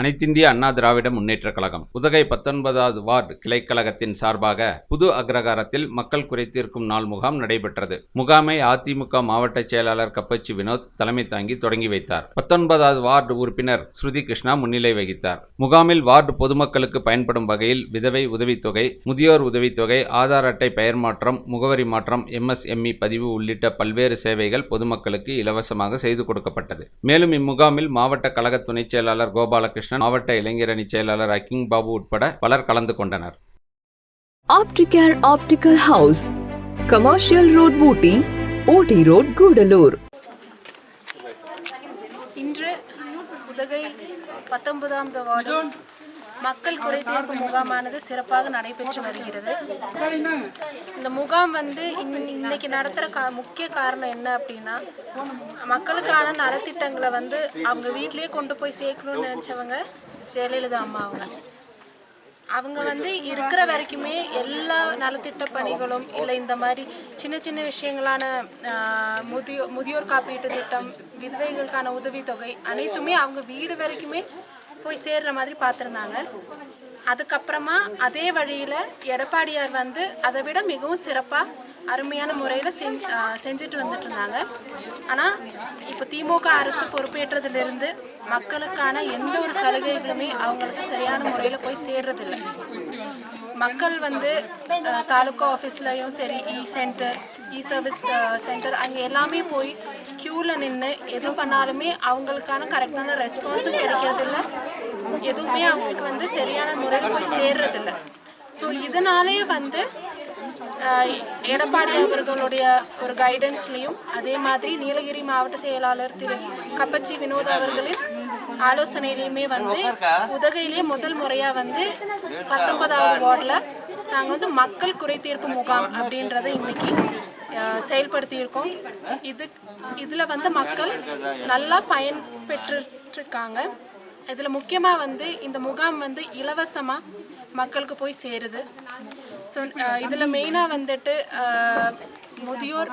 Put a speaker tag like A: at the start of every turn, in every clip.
A: அனைத்திந்திய அண்ணா திராவிட முன்னேற்றக் கழகம் உதகை பத்தொன்பதாவது வார்டு கிளைக்கழகத்தின் சார்பாக புது அக்ரகாரத்தில் மக்கள் குறைத்தீர்க்கும் நாள் முகாம் நடைபெற்றது. முகாமை அதிமுக மாவட்ட செயலாளர் கப்பச்சி வினோத் தலைமை தாங்கி தொடங்கி வைத்தார். பத்தொன்பதாவது வார்டு உறுப்பினர் ஸ்ருதி கிருஷ்ணா முன்னிலை வகித்தார். முகாமில் வார்டு பொதுமக்களுக்கு பயன்படும் வகையில் விதவை உதவித்தொகை முதியோர் உதவித்தொகை ஆதார் அட்டை பெயர் மாற்றம் முகவரி மாற்றம் எம்எஸ்எம்இ பதிவு உள்ளிட்ட பல்வேறு சேவைகள் பொதுமக்களுக்கு இலவசமாக செய்து கொடுக்கப்பட்டது. மேலும் இம்முகாமில் மாவட்ட கழக துணைச் செயலாளர் கோபாலகிருஷ்ணன் மாவட்ட இளைஞரணி செயலாளர் அக்கிங் பாபு உட்பட பலர் கலந்து கொண்டனர்
B: Opticare Optical House, Commercial Road, Booty, OT Road, Gudalur.
C: இன்று உதகை பத்தொன்பதாம் வார்டு மக்கள் குறைதீர்ப்பு முகாமானது சிறப்பாக நடைபெற்று வருகிறது. இந்த முகாம் வந்து இன்னைக்கு நடத்துகிற கா முக்கிய காரணம் என்ன அப்படின்னா மக்களுக்கான நலத்திட்டங்களை வந்து அவங்க வீட்டிலேயே கொண்டு போய் சேர்க்கணும்னு நினச்சவங்க ஜெயலலிதா அம்மா அவங்க. அவங்க வந்து இருக்கிற வரைக்குமே எல்லா நலத்திட்ட பணிகளும் இல்லை இந்த மாதிரி சின்ன சின்ன விஷயங்களான முதியோ முதியோர் காப்பீட்டு திட்டம் விதவைகளுக்கான உதவித்தொகை அனைத்துமே அவங்க வீடு வரைக்குமே போய் சேர்ற மாதிரி பார்த்துருந்தாங்க. அதுக்கப்புறமா அதே வழியில் எடப்பாடியார் வந்து அதை விட மிகவும் சிறப்பாக அருமையான முறையில் செஞ் செஞ்சுட்டு வந்துட்டு இருந்தாங்க ஆனால் இப்போ திமுக அரசு பொறுப்பேற்றதுலேருந்து மக்களுக்கான எந்த ஒரு சலுகைகளுமே அவங்களுக்கு சரியான முறையில் போய் சேர்றதில்லை. மக்கள் வந்து தாலுக்கா தாலுகா ஆஃபீஸ்லையும் சரி e centre e service centre அங்கே எல்லாமே போய் க்யூவில் நின்று எது பண்ணாலுமே அவங்களுக்கான கரெக்டான ரெஸ்பான்ஸும் கிடைக்கிறதில்ல. எதுவுமே அவங்களுக்கு வந்து சரியான முறையில் போய் சேர்றதில்ல. ஸோ இதனாலேயே வந்து எடப்பாடி அவர்களுடைய ஒரு கைடன்ஸ்லையும் அதே மாதிரி நீலகிரி மாவட்ட செயலாளர் திரு கப்பச்சி வினோத் அவர்களின் ஆலோசனையிலையுமே வந்து உதகையிலேயே முதல் முறையாக வந்து பத்தொன்பதாவது வார்டில் நாங்கள் வந்து மக்கள் குறைதீர்ப்பு முகாம் அப்படின்றத இன்னைக்கு செயல்படுத்தியிருக்கோம். இது இதில் வந்து மக்கள் நல்லா பயன் பெற்றுருக்காங்க. இதில் முக்கியமாக வந்து இந்த முகாம் வந்து இலவசமாக மக்களுக்கு போய் சேருது. ஸோ இதில் மெயினாக வந்துட்டு uh, முதியோர்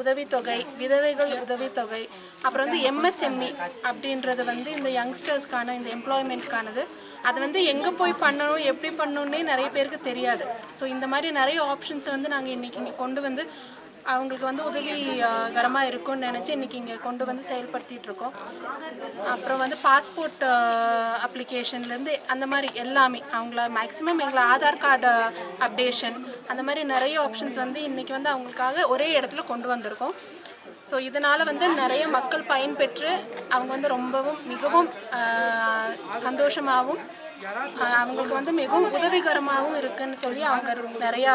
C: உதவித்தொகை விதவைகள் உதவித்தொகை அப்புறம் வந்து எம்எஸ்எம்இ அப்படின்றது வந்து இந்த யங்ஸ்டர்ஸ்க்கான இந்த எம்ப்ளாய்மெண்ட்கானது அது வந்து எங்கே போய் பண்ணணும் எப்படி பண்ணணுன்னே நிறைய பேருக்கு தெரியாது. ஸோ இந்த மாதிரி நிறைய ஆப்ஷன்ஸை வந்து நாங்கள் இன்றைக்கி இங்கே கொண்டு வந்து அவங்களுக்கு வந்து உதவிகரமாக இருக்கும்னு நினச்சி இன்றைக்கி இங்கே கொண்டு வந்து செயல்படுத்திகிட்டு இருக்கோம் அப்புறம் வந்து பாஸ்போர்ட் அப்ளிகேஷன்லேருந்து அந்த மாதிரி எல்லாமே அவங்கள மேக்ஸிமம் எங்களை ஆதார் கார்டு அப்டேஷன் அந்த மாதிரி நிறைய ஆப்ஷன்ஸ் வந்து இன்றைக்கி வந்து அவங்களுக்காக ஒரே இடத்துல கொண்டு வந்திருக்கோம். ஸோ இதனால் வந்து நிறைய மக்கள் பயன்பெற்று அவங்க வந்து ரொம்பவும் மிகவும் சந்தோஷமாகவும் அவங்களுக்கு வந்து மிகவும் உதவிகரமாகவும் இருக்குன்னு சொல்லி அவங்க நிறையா